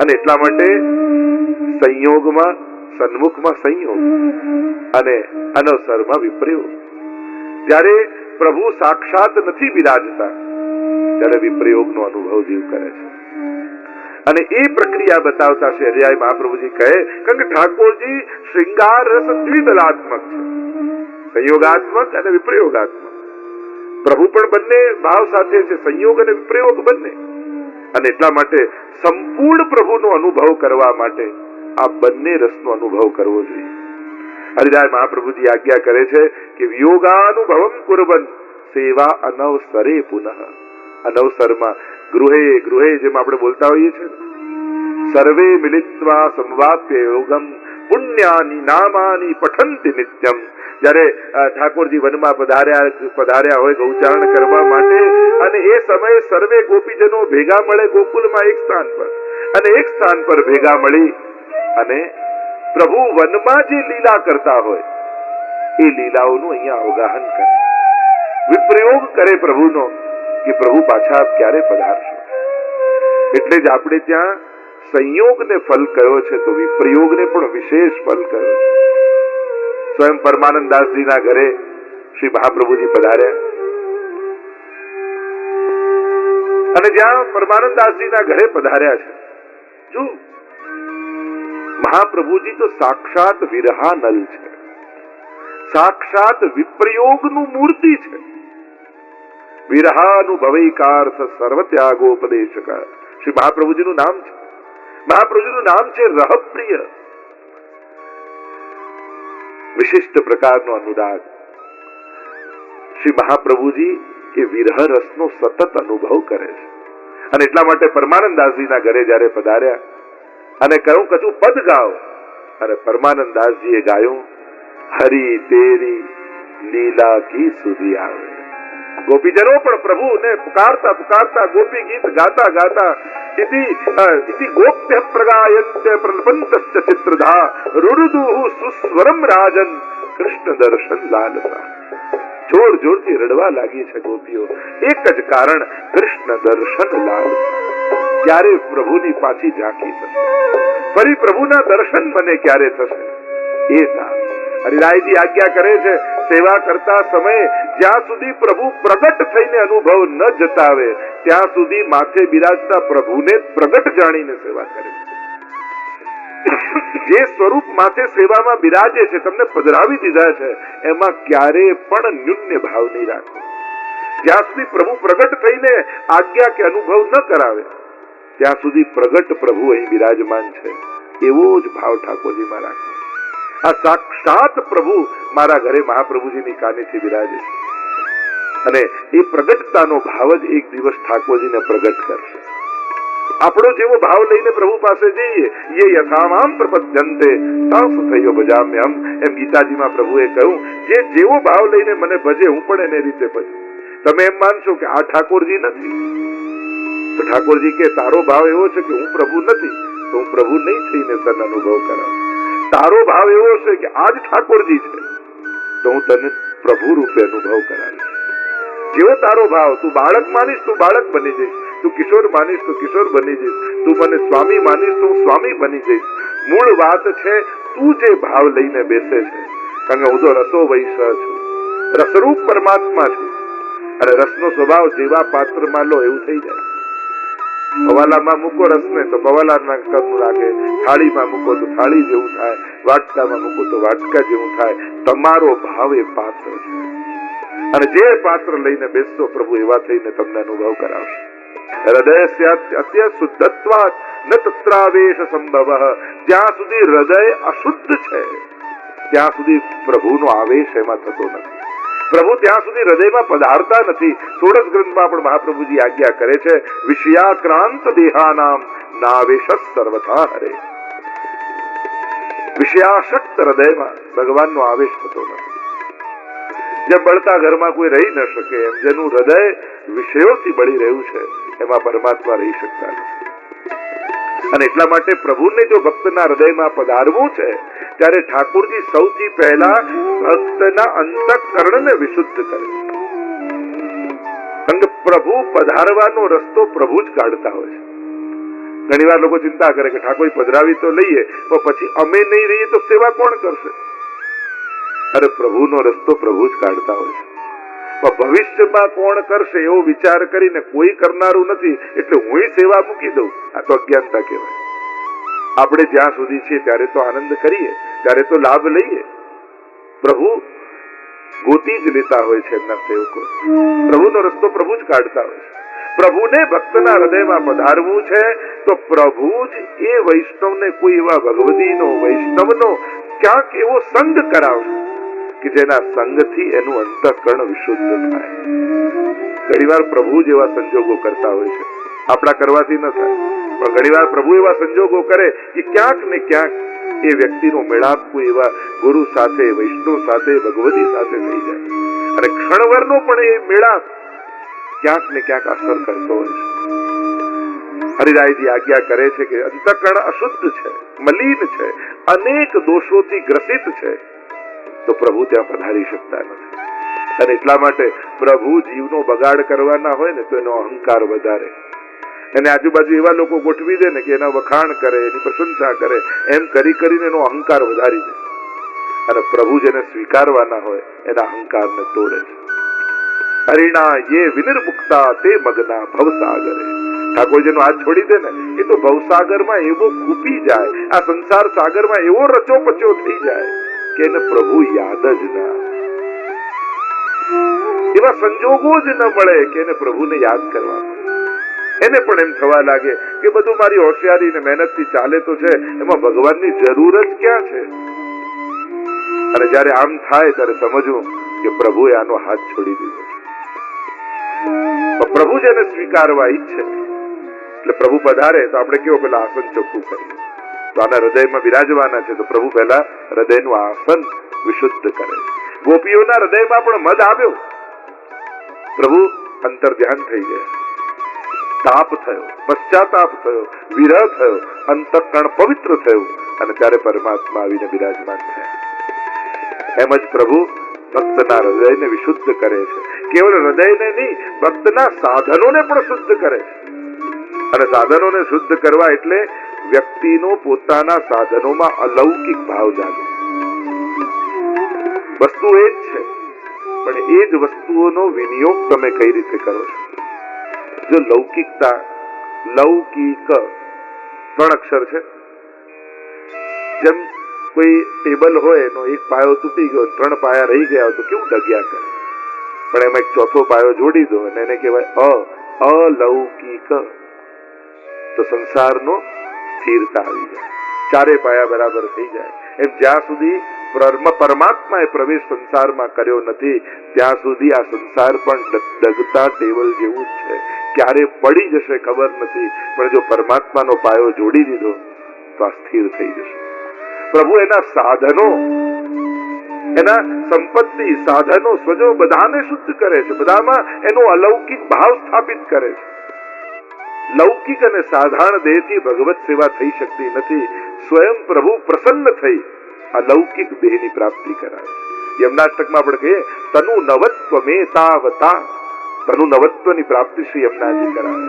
અને એટલા માટે સંયોગમાં, સન્મુખમાં સંયોગ અને અનવસરમાં વિપ્રયોગ જ્યારે પ્રભુ સાક્ષાત નથી બિરાજતા, ત્યારે વિપ્રયોગનો અનુભવ જીવ કરે છે. અને એ પ્રક્રિયા બતાવતા શ્રી હરિરાય મહાપ્રભુજી કહે કારણ કે ઠાકોરજી શૃંગાર રસ દ્વિદલાત્મક છે. સંયોગાત્મક અને વિપ્રયોગાત્મક. પ્રભુ પણ બંને ભાવ સાથે છે, સંયોગ અને વિપ્રયોગ બંને. અને એટલા માટે સંપૂર્ણ પ્રભુનો અનુભવ કરવા માટે આ બંને રસનો અનુભવ કરવો જોઈએ. હરિરાય મહાપ્રભુજી આજ્ઞા કરે છે કે વિયોગાનુભવમ કુર્બન સેવા અનવસરે પુનઃ. અનવસરમાં ગૃહે ગૃહે જેમ આપણે બોલતા હોઈએ છીએ સર્વે મિલિત્વા સંવાપ્ય યોગમ પુણ્યાની નામાની પઠંતિ નિત્યમ. જ્યારે ઠાકોરજી વનમાં પધાર્યા પધાર્યા હોય ગૌચારણ કરવા માટે, અને એ સમયે સર્વે ગોપીજનો ભેગા મળે ગોકુલમાં એક સ્થાન પર. અને એક સ્થાન પર ભેગા મળી, અને પ્રભુ વનમાં જે લીલા કરતા હોય, એ લીલાઓનું અહીંયા અવગાહન કરે. વિપ્રયોગ કરે પ્રભુનો કે પ્રભુ પાછા ક્યારે પધારશો? એટલે જ આપણે ત્યાં સંયોગને ફલ કયો છે તો વિપ્રયોગને પણ વિશેષ ફલ કયો છે. સ્વયં પરમાનંદ દાસજીના ઘરે શ્રી મહાપ્રભુજી પધાર્યા. અને જ્યાં પરમાનંદ દાસજીના ઘરે પધાર્યા છે. જો મહાપ્રભુજી તો સાક્ષાત વિરહાનલ છે. સાક્ષાત વિપ્રયોગનું મૂર્તિ છે. વિરહાનુભવૈકાર્થ સર્વત્યાગોપદેશક. શ્રી મહાપ્રભુજીનું નામ છે. મહાપ્રભુજીનું નામ છે રહપ્રિય. વિશિષ્ટ પ્રકારનો અનુરાગ. શ્રી મહાપ્રભુજી એ વિરહ રસનો સતત અનુભવ કરે છે. અને એટલા માટે પરમાનંદાસજીના ઘરે જ્યારે પધાર્યા અને કહ્યું કચું પદ ગાઓ. અને પરમાનંદ દાસજીએ ગાયું, હરી તેરી લીલા કી સુધી આવે. ગોપીજનો પણ પ્રભુને પુકારતા પુકારતા ગોપી ગીત ગાતા ગાતા ગોપ્ય પ્રગાયંત્ય પ્રલપંતશ્ચ ચિત્રધા રુરુદુઃ સુસ્વરમ રાજન કૃષ્ણ દર્શન લાલસા જોર જોરથી રડવા લાગી છે ગોપીઓ. એક જ કારણ કૃષ્ણ દર્શન લાલસા। ક્યારે પ્રભુની પાછી ઝાંકી થશે? ફરી પ્રભુના દર્શન મને ક્યારે થશે? એ ના હરિરાયજી આજ્ઞા કરે છે, સેવા કરતા સમયે જ્યાં સુધી પ્રભુ પ્રગટ થઈને અનુભવ ન જતાવે, ત્યાં સુધી માથે બિરાજતા પ્રભુને પ્રગટ જાણીને સેવા કરે જે સ્વરૂપ માથે સેવામાં બિરાજે છે, તમને પધરાવી દીધા છે, એમાં ક્યારે પણ ન્યૂન્ય ભાવ નહીં રાખો. જ્યાં સુધી પ્રભુ પ્રગટ થઈને આજ્ઞા કે અનુભવ ન કરાવે, ત્યાં સુધી પ્રગટ પ્રભુ અહીં બિરાજમાન છે. એવો જ ભાવ ઠાકોરજીમાં રાખો. આ સાક્ષાત પ્રભુ મારા ઘરે મહાપ્રભુજીની કાનેથી બિરાજે છે. અને એ પ્રગટતાનો ભાવ જ એક દિવસ ઠાકોરજીને પ્રગટ કરશે. આપણો જેવો ભાવ લઈને પ્રભુ પાસે જઈએ ये યથામામ પ્રપદ્યંતે તાસ થયો ભજામ્યમ એમ ગીતાજીમાં પ્રભુએ કહ્યું, જે જેવો ભાવ લઈને મને ભજે, હું પણ એને રીતે ભજું. તમે એમ માનશો કે આ ઠાકોરજી નથી? તો ઠાકોરજી કે, તારો ભાવ એવો છે કે હું પ્રભુ નથી, તો હું પ્રભુ નહીં થઈને તને અનુભવ કરાવું. તારો ભાવ એવો છે કે આજ ઠાકોરજી છે, તો હું તને પ્રભુ રૂપે અનુભવ કરાવીશ. જેવો તારો ભાવ, તું બાળક માનીશ, તું બાળક બની જઈશ. તું કિશોર માનીશ, તું કિશોર બની જઈશ. તું મને સ્વામી માનીશ, તું સ્વામી બની જઈશ. મૂળ વાત છે, તું જે ભાવ લઈને બેસે છે. કારણ કે હું તો રસો વૈશ છું. રસરૂપ પરમાત્મા છું. અને રસનો સ્વભાવ જેવા પાત્રમાં લો, એવું થઈ જાય. પવાલામાં મૂકો રસને તો પવાલાના કરનું લાગે. થાળીમાં મૂકો તો થાળી જેવું થાય. વાટકામાં મૂકો તો વાટકા જેવું થાય. તમારો ભાવ એ પાત્ર છે. અને જે પાત્ર લઈને બેસશો, પ્રભુ એવા થઈને તમને અનુભવ કરાવશે. હૃદય અત્ય ન તત્રાવેશ સંભવ. જ્યાં સુધી હૃદય અશુદ્ધ છે, ત્યાં સુધી પ્રભુનો આવેશ એમાં થતો નથી. પ્રભુ ત્યાં સુધી હૃદયમાં પધારતા નથી. સોળસ ગ્રંથમાં પણ મહાપ્રભુજી આજ્ઞા કરે છે, વિષયાક્રાંત દેહાનામ નાવેશ સર્વથા હરે. વિષયાશક્ત હૃદયમાં ભગવાનનો આવેશ થતો નથી. જેમ બળતા ઘરમાં કોઈ રહી ન શકે, એમ જેનું હૃદય વિષયોથી બળી રહ્યું છે, એમાં પરમાત્મા રહી શકતા નથી. અને એટલા માટે પ્રભુને જો ભક્તના હૃદયમાં પધારવું છે, ત્યારે ઠાકુરજી સૌથી પહેલા ભક્તના અંતઃકરણને વિશુદ્ધ કરે. કારણ કે પ્રભુ પધારવાનો રસ્તો પ્રભુ જ કાઢતા હોય છે. ઘણી વાર લોકો ચિંતા કરે કે ઠાકોર પધરાવી તો લઈએ, પણ પછી અમે નહીં રહીએ તો સેવા કોણ કરશે? અરે પ્રભુનો રસ્તો પ્રભુ જ કાઢતા હોય છે. ભવિષ્યમાં કોણ કરશે એવો વિચાર કરીને કોઈ કરનારું નથી, એટલે હું સેવા મૂકી દઉં. આ તો અજ્ઞાનતા કહેવાય. આપણે જ્યાં સુધી છીએ ત્યારે તો આનંદ કરીએ, ત્યારે તો લાભ લઈએ. પ્રભુ ગોતી જ લેતા હોય છે એમના સેવકો. પ્રભુનો રસ્તો પ્રભુ જ કાઢતા હોય છે. પ્રભુને ભક્તના હૃદયમાં પધારવું છે, તો પ્રભુ જ એ વૈષ્ણવને કોઈ એવા ભગવતીનો વૈષ્ણવનો ક્યાંક એવો સંગ કરાવશે. કે જેના સંગથી એનું અંતઃકરણ વિશુદ્ધ થાય. ઘણીવાર પ્રભુ જેવા સંજોગો કરતા હોય છે. આપણા કરવાથી ન થાય. પણ ઘણીવાર પ્રભુ એવા સંજોગો કરે કે ક્યાંક ને ક્યાંક એ વ્યક્તિનો મેળાપ કોઈ એવા ગુરુ સાથે, વૈષ્ણવ સાથે, ભગવતી સાથે થઈ જાય. અને ક્ષણવરનો પણ એ મેળાપ ક્યાંક ને ક્યાંક અસર કરતો હોય છે. હરિરાયજી આજ્ઞા કરે છે કે અંતકરણ અશુદ્ધ છે, મલિન છે, અનેક દોષોથી ગ્રસિત છે. તો પ્રભુ ત્યાં પધારી શકતા નથી. અને એટલા માટે પ્રભુ જીવનો બગાડ કરવાના હોય ને તો એનો અહંકાર વધારે. એને આજુબાજુ એવા લોકો ગોઠવી દે ને કે એના વખાણ કરે, એની પ્રશંસા કરે, એમ કરી કરીને એનો અહંકાર વધારી દે. અને પ્રભુ જેને સ્વીકારવાના હોય, એના અહંકારને તોડે છે. હરિણા યે વિનિર્મુક્તા તે મગના ભવસાગરે. ઠાકોરજીનો હાથ છોડી દે ને, એ તો ભવસાગરમાં એવો કૂપી જાય, આ સંસાર સાગરમાં એવો રચો પચો થઈ જાય. કે એને પ્રભુ યાદ જ ના. એવા સંજોગો જ ન મળે કે એને પ્રભુને યાદ કરવા એને પણ એમ થવા લાગે કે બધું મારી હોશિયારી ને મહેનતથી ચાલે તો છે, એમાં ભગવાનની જરૂર જ ક્યાં છે? અને જયારે આમ થાય ત્યારે સમજવું કે પ્રભુએ આનો હાથ છોડી દીધો પ્રભુ જેને સ્વીકારવા ઈચ્છે એટલે પ્રભુ પધારે તો આપણે કેવો પેલા આસન ચોખ્ખું કરીએ. તો આના હૃદયમાં બિરાજવાના છે, તો પ્રભુ પહેલા હૃદયનું આસન વિશુદ્ધ કરે. ગોપીઓના હૃદયમાં પણ મધ આવ્યો. પ્રભુ અંતર ધ્યાન થઈ ગયા. તાપ થયો, પશ્ચાતાપ થયો, વિરહ થયો અંતકણ પવિત્ર થયું અને ત્યારે પરમાત્મા આવીને બિરાજમાન થયા. એમ જ પ્રભુ ભક્તના હૃદયને વિશુદ્ધ કરે છે. કેવળ હૃદયને નહીં, ભક્તના સાધનોને પણ શુદ્ધ કરે છે. અને સાધનોને શુદ્ધ કરવા એટલે વ્યક્તિનો પોતાના સાધનોમાં અલૌકિક ભાવ જાગે. વસ્તુ એ જ છે, પણ એ જ વસ્તુઓનો વિનિયોગ તમે કઈ રીતે કરો છો? જો લૌકિકતા લૌકિક ત્રણ અક્ષર છે, જેમ કોઈ ટેબલ હોય એનો એક પાયો તૂટી ગયો, ત્રણ પાયા રહી ગયા તો કેવું ડગ્યા કરે? પણ એમાં એક ચોથો પાયો જોડી દો અને એને કહેવાય અ, અલૌકિક. તો સંસારનો સ્થિરતા આવી જાય. ચારે પાયા બરાબર થઈ જાય. એમ જ્યાં સુધી પરમાત્માએ પ્રવેશ સંસારમાં કર્યો નથી, ત્યાં સુધી આ સંસાર પણ ડગતા ટેબલ જેવું જ છે. ક્યારે પડી જશે ખબર નથી, પણ જો પરમાત્માનો પાયો જોડી દીધો, તો આ સ્થિર થઈ જશે. પ્રભુ, એના સાધનો, એના સંપત્તિ સાધનો સ્વજો બધાને શુદ્ધ કરે છે. બધામાં એનો અલૌકિક ભાવ સ્થાપિત કરે છે. લૌકિક અને સાધારણ દેહથી ભગવત સેવા થઈ શકતી નથી. સ્વયં પ્રભુ પ્રસન્ન થઈ અલૌકિક દેહની પ્રાપ્તિ કરાવે યમનાષ્ટકમાં પણ કહીએ, તનુ નવત્વ મે તાવતા. તનુ નવત્વની પ્રાપ્તિ શ્રી યમનાજી કરાવે.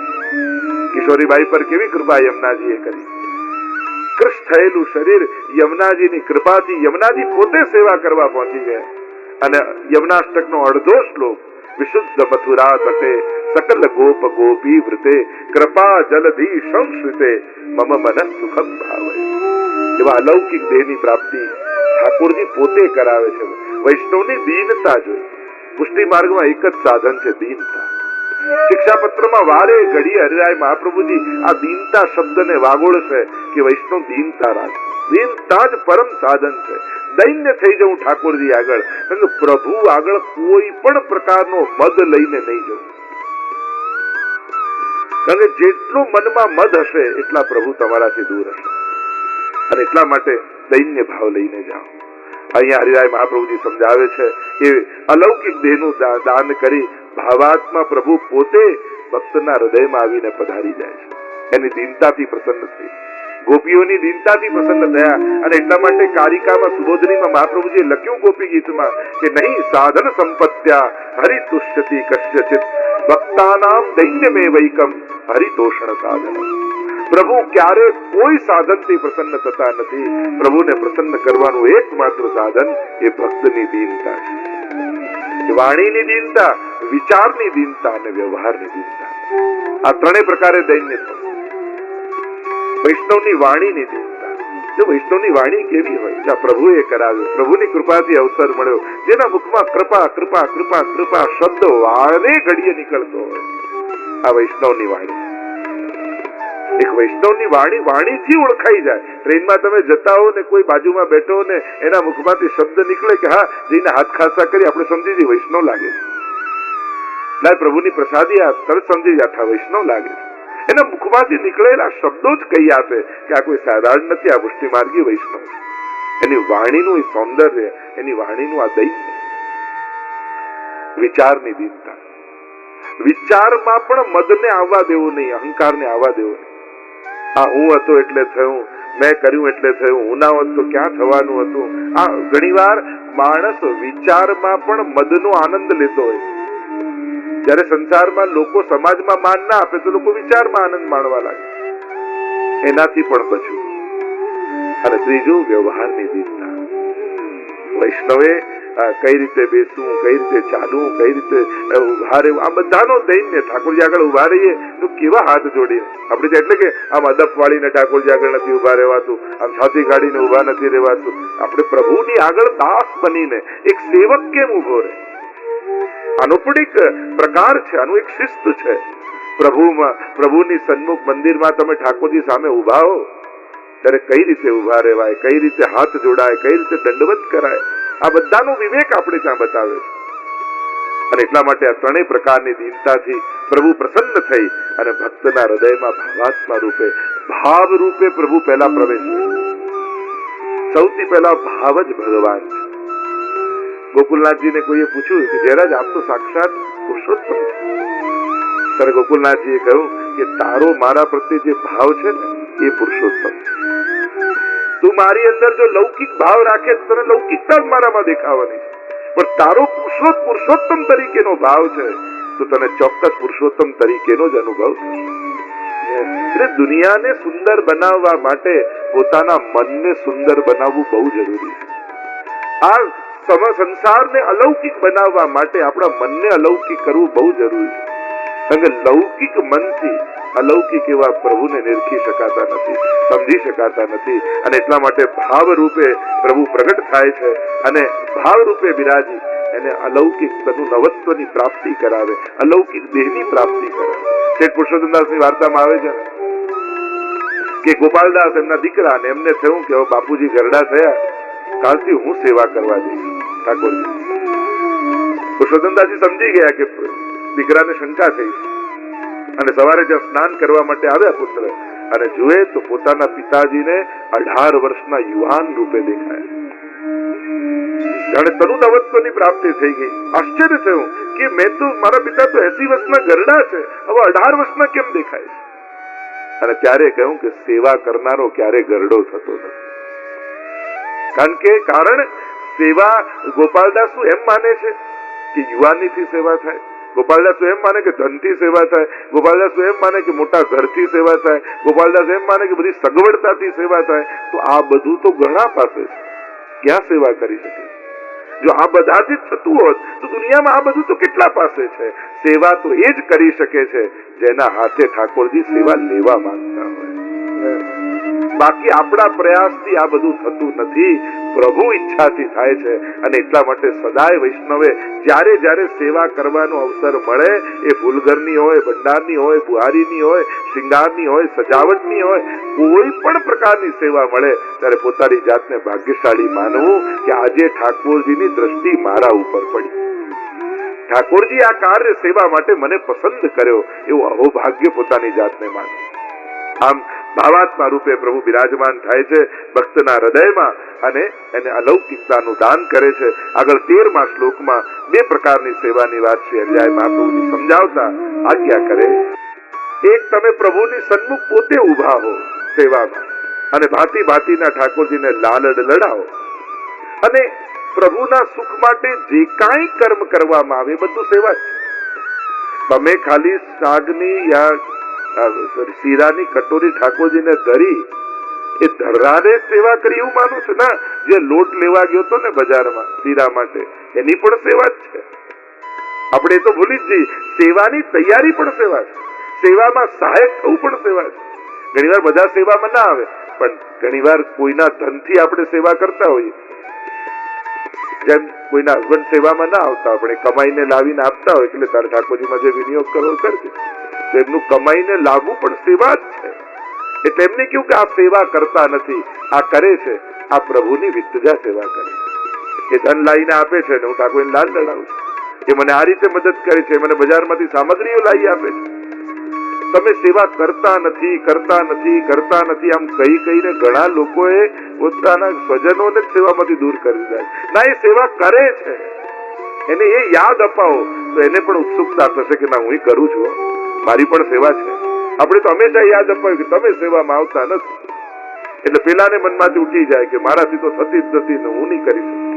કિશોરીબાઈ પર કેવી કૃપા યમનાજીએ કરી? કૃષ્ણ થયેલું શરીર યમનાજીની કૃપાથી યમનાજી પોતે સેવા કરવા પહોંચી ગયા. અને યમનાષ્ટકનો અડધો શ્લોક વિશુદ્ધ મથુરા તટે સકલ ગોપ ગોપી વૃતે કૃપા જલધી સંશ્રિતે મમ મન સુખમ ભાવે એવા અલૌકિક દેહની પ્રાપ્તિ ઠાકોરજી પોતે કરાવે છે વૈષ્ણવની દીનતા જોઈ પુષ્ટિ માર્ગમાં એક જ સાધન છે દીનતા શિક્ષાપત્રમાં વારે ઘડી હરિરાય મહાપ્રભુજી આ દીનતા શબ્દને વાગોળશે કે વૈષ્ણવ દીનતા રાખ દીનતા જ પરમ સાધન છે દૈન્ય થઈ જવું ઠાકોરજી આગળ. કે પ્રભુ આગળ કોઈ પણ પ્રકારનો મદ લઈને નહીં જવું. કારણ કે જેટલું મનમાં મદ હશે, એટલા પ્રભુ તમારાથી દૂર હશે. અને એટલા માટે દૈન્ય ભાવ લઈને જાઓ. અહીંયા હરિરાય મહાપ્રભુજી સમજાવે છે કે અલૌકિક દેહનું દાન કરી ભાવાત્મા પ્રભુ પોતે ભક્તના હૃદયમાં આવીને પધારી જાય છે. એની દીનતાથી પ્રસન્ન થઈ. ગોપીઓની દીનતાથી પ્રસન્ન થયા અને એટલા માટે કારિકામાં સુબોધનીમાં મહાપ્રભુજીએ લખ્યું ગોપી ગીતમાં કે નહીં, સાધન સંપત્ત્યા, હરિતુષ્યતિ કશ્યચિત, ભક્તાનામ દૈન્યમે વૈકમ હરિતોષણ સાધન. પ્રભુ, ક્યારે કોઈ સાધનથી પ્રસન્ન થતા નથી. પ્રભુને પ્રસન્ન કરવાનું એકમાત્ર સાધન એ ભક્તની દીનતા છે. વાણીની દીનતા, વિચારની દીનતા અને વ્યવહારની દીનતા. આ ત્રણેય પ્રકારે દૈન્ય થવું વૈષ્ણવની વાણીની દીનતા જો વૈષ્ણવની વાણી કેવી હોય જ્યાં પ્રભુએ કરાવ્યું પ્રભુની કૃપાથી અવસર મળ્યો, જેના મુખમાં કૃપા કૃપા કૃપા કૃપા શબ્દ વારે ઘડીએ નીકળતો હોય, આ વૈષ્ણવની વાણી. એક વૈષ્ણવની વાણી વાણીથી ઓળખાઈ જાય. ટ્રેનમાં તમે જતા હો ને, કોઈ બાજુમાં બેઠો ને, એના મુખમાંથી શબ્દ નીકળે કે હા, જઈને હાથ ખાસા કરી, આપણે સમજી જઈએ, વૈષ્ણવ લાગે છે. ના પ્રભુની પ્રસાદી આ તરત સમજી જાય વૈષ્ણવ લાગે છે. એના મુખમાંથી નીકળેલા શબ્દો જ કહી આપે કે આ કોઈ સાધારણ નથી, આ પુષ્ટિ માર્ગી વૈષ્ણવ. એની વાણીનું એ સૌંદર્ય, એની વાણીનું આ દૈન્ય વિચારની દીનતા. વિચારમાં પણ મદને આવવા દેવું નહીં, અહંકારને આવવા દેવું નહીં. આ હું હતો એટલે થયું, મેં કર્યું એટલે થયું, હું ના હોત તો ક્યાં થવાનું હતું? આ ઘણીવાર માણસ વિચારમાં પણ મદનો આનંદ લેતો હોય જ્યારે સંસારમાં લોકો સમાજમાં માન ના આપે તો લોકો વિચારમાં આનંદ માણવા લાગે. એનાથી પણ બચવું. અને ત્રીજું, વ્યવહારની દીનતા વૈષ્ણવે કઈ રીતે બેસવું, કઈ રીતે ચાલવું, કઈ રીતે ઊભા રહેવું, આ બધાનો દૈન્ય ઠાકોરજી આગળ ઊભા રહીએ તો કેવા હાથ જોડીએ? આપણે એટલે કે આમ અદપ વાળીને ઠાકોરજી આગળ નથી ઊભા રહેવાતું, આમ છાતી કાઢીને ઊભા નથી રહેવાતું. આપણે પ્રભુની આગળ દાસ બનીને એક સેવક કેમ ઊભો રહે? આનો પ્રકાર છે, આનું એક શિસ્ત છે. પ્રભુમાં, પ્રભુની સન્મુખ મંદિરમાં તમે ઠાકોરજી સામે ઊભા હો. ત્યારે કઈ રીતે ઊભા રહેવાય, કઈ રીતે હાથ જોડાય, કઈ રીતે દંડવત કરાય, આ બધાનો વિવેક આપણે ત્યાં બતાવે છે. અને એટલા માટે આ ત્રણેય પ્રકારની દીનતાથી પ્રભુ પ્રસન્ન થઈ અને ભક્તના હૃદયમાં ભાવાત્મા રૂપે ભાવ રૂપે પ્રભુ પહેલા પ્રવેશ. સૌથી પહેલા ભાવ જ ભગવાન છે. ગોકુલનાથજીને કોઈએ પૂછ્યું કે જયરાજ, આપ તો સાક્ષાત પુરુષોત્તમ છો. ત્યારે ગોકુલનાથજીએ કહ્યું કે તારો મારા પ્રત્યે જે ભાવ છે ને, એ પુરુષોત્તમ તું મારી અંદર જો લૌકિક ભાવ રાખે તો તને લૌકિકતા જ મારામાં દેખાવાની છે. પણ તારો પુરુષોત્ત પુરુષોત્તમ તરીકેનો ભાવ છે, તો તને ચોક્કસ પુરુષોત્તમ તરીકેનો જ અનુભવ એટલે દુનિયાને સુંદર બનાવવા માટે પોતાના મનને સુંદર બનાવવું બહુ જરૂરી છે. આ સંસારને અલૌકિક બનાવવા માટે આપણા મનને અલૌકિક કરવું બહુ જરૂરી છે. કારણ કે લૌકિક મનથી અલૌકિક એવા પ્રભુને નિરખી શકાતા નથી, સમજી શકાતા નથી અને એટલા માટે ભાવ પ્રભુ પ્રગટ થાય છે અને ભાવ બિરાજી એને અલૌકિક તનું નવત્વની પ્રાપ્તિ કરાવે, અલૌકિક દેહની પ્રાપ્તિ કરાવે. શેઠ પુરુષોત્તમદાસની વાર્તામાં આવે છે કે ગોપાલદાસ એમના દીકરા ને એમને થયું કે બાપુજી ગરડા થયા, કાલથી હું સેવા કરવા જઈશ. ઠાકોરજી પુરુષોત્તમદાસજી સમજી ગયા કે દીકરાને શંકા થઈ. અને સવારે જ્યાં સ્નાન કરવા માટે આવ્યા પુત્ર, અને જુએ તો પોતાના પિતાજીને અઢાર વર્ષના યુવાન રૂપે દેખાય. જાણે તરુ નવત્વની પ્રાપ્તિ થઈ ગઈ. આશ્ચર્ય થયું કે મેં તો, મારા પિતા તો એસી વર્ષના ગરડા છે. હવે અઢાર વર્ષના કેમ દેખાય? છે અને ત્યારે કહ્યું કે સેવા કરનારો ક્યારે ગરડો થતો નથી. કારણ કે, કારણ સેવા ગોપાલદાસ એમ માને છે કે યુવાનીથી સેવા થાય. ગોપાલદાસ એમ માને કે ધનથી સેવા થાય. ગોપાલદાસ એમ માને કે મોટા ઘરથી સેવા થાય. ગોપાલદાસ એમ માને કે બધી સગવડતાથી સેવા થાય. તો આ બધું તો ઘણા પાસે છે. ક્યાં સેવા કરી શકે? જો આ બધાથી થતું હોત, તો દુનિયામાં આ બધું તો કેટલા પાસે છે? સેવા તો એ જ કરી શકે છે, જેના હાથે ઠાકોરજી સેવા લેવા માંગતા હોય. બાકી આપણા પ્રયાસથી આ બધું થતું નથી. પ્રભુ ઈચ્છાથી થાય છે અને એટલા માટે સદાય વૈષ્ણવે જ્યારે જ્યારે સેવા કરવાનો અવસર મળે, એ ભૂલઘરની હોય, ભંડારની હોય, બુહારીની હોય, શિંગારની હોય, સજાવટની હોય, કોઈ પણ પ્રકારની સેવા મળે, ત્યારે પોતાની જાતને ભાગ્યશાળી માનવું કે આજે ઠાકોરજીની દ્રષ્ટિ મારા ઉપર પડી. ઠાકોરજી આ કાર્ય સેવા માટે મને પસંદ કર્યો, એવું અહોભાગ્ય પોતાની જાતને માનવું આમ ભાવાત્મા રૂપે પ્રભુ બિરાજમાન થાય છે ભક્તના હૃદયમાં અને એને અલૌકિકતાનું દાન કરે છે. આગળ તેરમા શ્લોકમાં બે પ્રકારની સેવાની વાત શ્રી અલ્યાય મહાપ્રભુજી સમજાવતા આજ્ઞા કરે, એક તમે પ્રભુની સન્મુખ પોતે ઊભા હો સેવામાં અને ભાતી ભાતીના ઠાકોરજીને લાલડ લડાવો. અને પ્રભુના સુખ માટે જે કાંઈ કર્મ કરવામાં આવે બધું સેવા છે. તમે ખાલી શાકની યા શીરાની કટોરી ઠાકોરજીને ધરી, એ ધરાને સેવા કરી એવું માનું છું ના, જે લોટ લેવા ગયો હતો ને બજારમાં શીરા માટે, એની પણ સેવા જ છે. આપણે તો ભૂલી જ જઈએ, સેવાની તૈયારી પણ સેવા છે. સેવામાં સહાયક થવું પણ સેવા છે. ઘણીવાર બધા સેવામાં ના આવે, પણ ઘણીવાર કોઈના ધનથી આપણે સેવા કરતા હોઈએ. જેમ કોઈના હસબન્ડ સેવામાં ના આવતા આપણે કમાઈને લાવીને આપતા હોય, એટલે તારે ઠાકોરજીમાં જે વિનિયોગ કરવો કરજે. તો એમનું કમાઈને લાવવું પણ સેવા જ છે. એટલે એમને કહ્યું કે આ સેવા કરતા નથી. આ કરે છે. આ પ્રભુની વિદ્યા સેવા કરે છે. એ ધન લાવીને આપે છે ને હું ઠાકોરને લાલ ચડાવું છું. એ મને આ રીતે મદદ કરે છે. મને બજારમાંથી સામગ્રીઓ લાવી આપે છે. તમે સેવા કરતા નથી કરતા નથી કરતા નથી. આમ કહી કહીને ઘણા લોકોએ પોતાના સ્વજનોને સેવામાંથી દૂર કરી દીધા ના, એ સેવા કરે છે. એને એ યાદ અપાવો તો એને પણ ઉત્સુકતા થશે કે ના, હું કરું છું. મારી પણ સેવા છે. આપણે તો હંમેશા યાદ અપાયું કે તમે સેવામાં આવતા નથી. એટલે પેલાને મનમાંથી ઉઠી જાય કે મારાથી તો થતી જ નથી ને હું નહીં કરી શકું.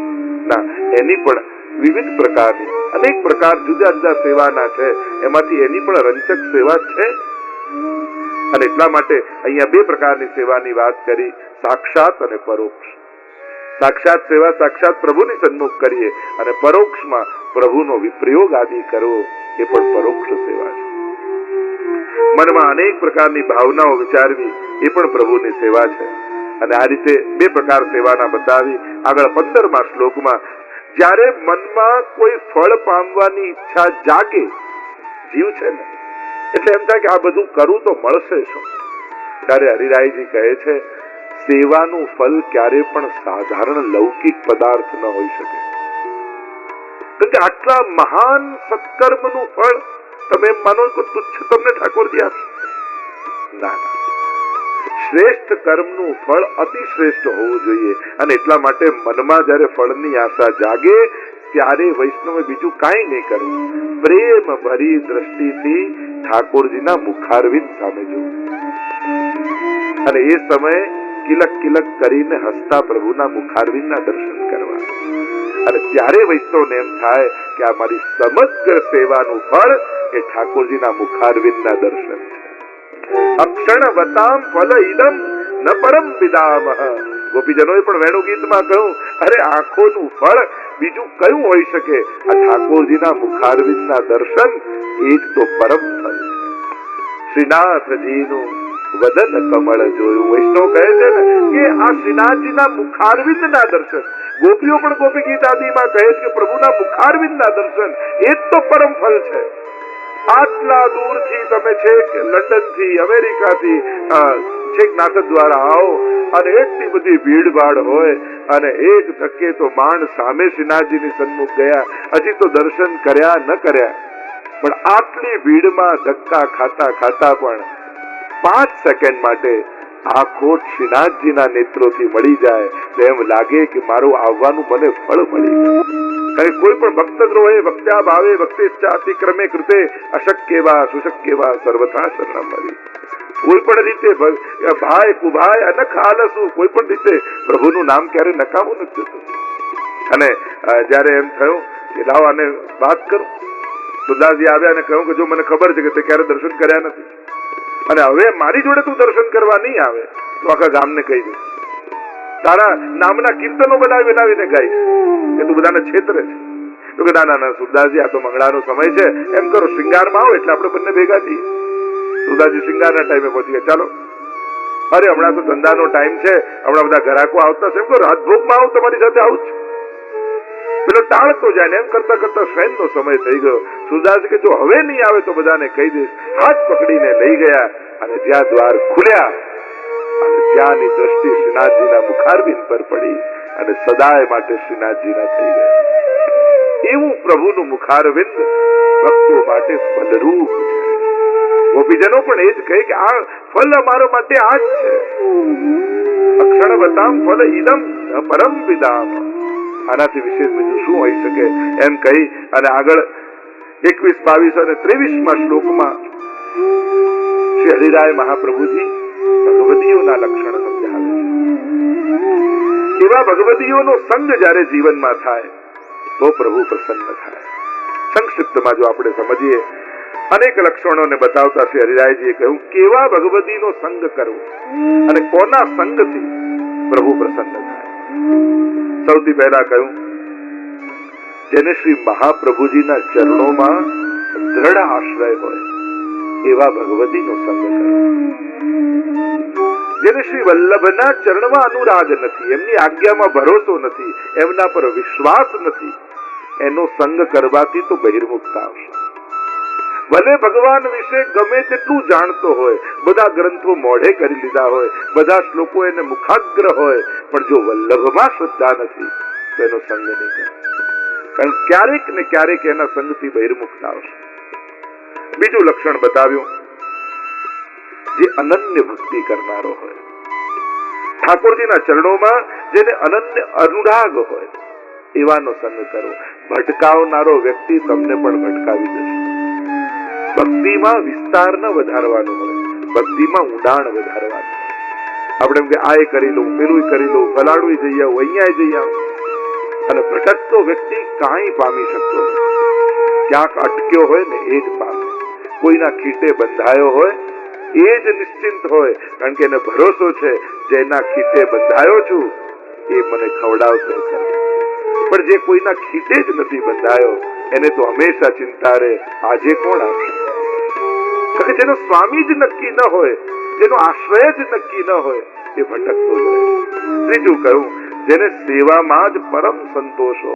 ના, એની પણ વિવિધ પ્રકારની, અનેક પ્રકાર જુદા જુદા સેવાના છે. એમાંથી એની પણ રંચક સેવા છે. અને એટલા માટે અહીંયા બે પ્રકારની સેવાની વાત કરી, સાક્ષાત અને પરોક્ષ. સાક્ષાત સેવા, સાક્ષાત પ્રભુની સન્મુખ કરીએ અને પરોક્ષમાં પ્રભુનો વિપ્રયોગ આદિ કરવો એ પણ પરોક્ષ સેવા છે. મનમાં અનેક પ્રકારની ભાવનાઓ વિચારવી એ પણ પ્રભુની સેવા છે. અને આ રીતે બે પ્રકાર સેવાના બતાવી આગળ પંદરમા શ્લોકમાં, જ્યારે મનમાં કોઈ ફળ પામવાની ઈચ્છા જાગે, જીવ છે ને? એટલે એમ થાય કે આ બધું કરું તો મળશે શું? ત્યારે હરિરાયજી કહે છે, સેવાનું ફળ ક્યારે પણ સાધારણ લૌકિક પદાર્થ ન હોઈ શકે. કારણ કે આટલા મહાન સત્કર્મનું ફળ તમે માનો કે તુચ્છ તમને ઠાકોરજી આપશે ના શ્રેષ્ઠ કર્મનું ફળ અતિ શ્રેષ્ઠ હોવું જોઈએ અને એટલા માટે મનમાં જ્યારે ફળની આશા જાગે, ત્યારે વૈષ્ણવે બીજું કાંઈ નહીં કરવું પ્રેમ ભરી દ્રષ્ટિથી ઠાકોરજીના મુખારવિંદ સામે જોવું અને એ સમયે કિલક કિલક કરીને હસતા પ્રભુના મુખારવિંદના દર્શન કરવા. અને ત્યારે વૈષ્ણવને એમ થાય કે આ મારી સમગ્ર સેવાનું ફળ એ ઠાકોરજીના મુખારવિંદના દર્શન. અક્ષણ વતામ ફલ ઇદમ ન પરમ વિદામ ગોપીજનોએ પણ વેણુ ગીતમાં કહ્યું, અરે, આંખોનું ફળ બીજું કયું હોઈ શકે? આ ઠાકોરજીના મુખારવિંદના દર્શન એ જ તો પરમ ફળ શ્રીનાથજીનું વદન કમળ જોયું. વૈષ્ણવ કહે છે ને કે આ શ્રીનાથજીના મુખારવિંદના દર્શન. ગોપીઓ પણ ગોપી ગીત આદિમાં કહે છે કે પ્રભુના મુખારવિંદના દર્શન એ જ તો પરમ ફળ છે. આટલા દૂરથી તમે છેક લંડનથી, અમેરિકાથી છેક નાટક દ્વારા આવો અને એટલી બધી ભીડભાડ હોય અને એક ધક્કે તો માંડ સામે શ્રીનાથજીની સન્મુખ ગયા. હજી તો દર્શન કર્યા ન કર્યા. પણ આટલી ભીડમાં ધક્કા ખાતા ખાતા પણ પાંચ સેકન્ડ માટે આખો શ્રીનાથજીના નેત્રોથી મળી જાય. તેમ લાગે કે મારું આવવાનું મને ફળ મળી ગયું. કોઈ પણ ભક્ત દ્રોહે, ભક્ત્યા ભાવે ભક્તિશ્ચા અતિક્રમે કૃતે અશક્ય વા સુશક્ય વા સર્વથા શરણમ મળી. કોઈ પણ રીતે ભાઈ, કુભાઈ, અનખ, આલસુ, કોઈ પણ રીતે પ્રભુનું નામ ક્યારે નકામું નથી થતું. અને જ્યારે એમ થયું કે લાવ આને વાત કરું સુદાસજી આવ્યા અને કહ્યું કે જો મને ખબર છે કે તે ક્યારે દર્શન કર્યા નથી. અને હવે મારી જોડે તું દર્શન કરવા નહીં આવે, તો આખા ગામને કહી દે. તારા નામના કીર્તનો બધા બનાવીને ગાઈશ. કે તું બધાને છેતરે છે. તો કે ના ના ના, સુરદાસજી, આ તો મંગળાનો સમય છે. એમ કરો, શૃંગારમાં આવો, એટલે આપણે બંને ભેગા થઈએ. સુરદાસજી શૃંગારના ટાઈમે પહોંચી ગયા. ચાલો. અરે, હમણાં તો ધંધાનો ટાઈમ છે. હમણાં બધા ગ્રાહકો આવતા છે. એમ કરો રાજભોગમાં આવું, તમારી સાથે આવું છું પેલો ટાળતો જાય ને, એમ કરતા કરતા શયનનો સમય થઈ ગયો. સુરદાસ કે, જો હવે નહીં આવે તો બધાને કહી દઈશ. હાથ પકડીને લઈ ગયા અને જ્યાં દ્વાર ખુલ્યા ત્યાંની દ્રષ્ટિ શ્રીનાથજીના મુખારબિંદ પર પડી અને સદાય માટે શ્રીનાથજીના થઈ ગયા. એવું પ્રભુનું મુખારવિંદ ભક્તો માટે ફલરૂપ ગોપીજનો પણ એ જ કહે કે આ ફલ અમારો માટે આ જ છે. અક્ષર બતામ ફલ ઇદમ પરમ વિદામ. આનાથી વિશેષ બીજું શું હોઈ શકે? એમ કહી અને આગળ એકવીસ બાવીસ અને ત્રેવીસમાં શ્લોકમાં શ્રી હરિરાય મહાપ્રભુજી ભગવદીઓના લક્ષણ સમજાવે છે. એવા ભગવદીઓનો સંગ જ્યારે જીવનમાં થાય, તો પ્રભુ પ્રસન્ન થાય. સંક્ષિપ્તમાં જો આપણે સમજીએ, અનેક લક્ષણોને બતાવતા શ્રી હરિરાયજીએ કહ્યું, કેવા ભગવતીનો સંગ કરવો અને કોના સંગથી પ્રભુ પ્રસન્ન થાય? સૌથી પહેલા કહ્યું, જેને શ્રી મહાપ્રભુજીના ચરણોમાં દ્રઢ આશ્રય હોય, એવા ભગવતીનો સંગ કરવો જેને શ્રી વલ્લભના ચરણમાં અનુરાગ નથી, એમની આજ્ઞામાં ભરોસો નથી, એમના પર વિશ્વાસ નથી. એનો સંગ કરવાથી તો બહિર્મુખતા આવશે. ભલે ભગવાન વિશે ગમે તેટલું જાણતો હોય, બધા ગ્રંથો મોઢે કરી લીધા હોય, બધા શ્લોકો એને મુખાગ્ર હોય, પણ જો વલ્લભમાં શ્રદ્ધા નથી, તો એનો સંગ નહીં કરે કારણ ક્યારેક ને ક્યારેક એના સંગથી બહિર્મુખતા આવશે. બીજું લક્ષણ બતાવ્યું. જે અનન્ય ભક્તિ કરનારો હોય. ઠાકોરજીના ચરણોમાં જેને અનન્ય અનુરાગ હોય, એવાનો સંગ કરો ભટકાવનારો વ્યક્તિ તમને પણ ભટકાવી દેશે. ભક્તિમાં વિસ્તાર ન વધારવાનો હોય, ભક્તિમાં ઊંડાણ વધારવાનું આપણે એમ કે, આ કરી લઉં પેલું કરી લઉં ફલાડું જઈ આવું અહીંયા જઈ આવું. અને ભટકતો વ્યક્તિ કાંઈ પામી શકતો ક્યાંક અટક્યો હોય ને એ જ પામે. કોઈના ખીટે બંધાયો હોય એ જ નિશ્ચિંત હોય, કારણ કે એને ભરોસો છે જેના ખીતે બંધાયો છું, એ મને ખવડાવશે પણ જે કોઈના ખીતે જ નથી બંધાયો, એને તો હંમેશા ચિંતા રહે, આજે કોણ આપશે? કારણ જેનો સ્વામી જ નક્કી ન હોય, જેનો આશ્રય જ નક્કી ન હોય, એ ભટકતો જ રહે. ત્રીજું કહ્યું જેને સેવામાં જ પરમ સંતોષ હોય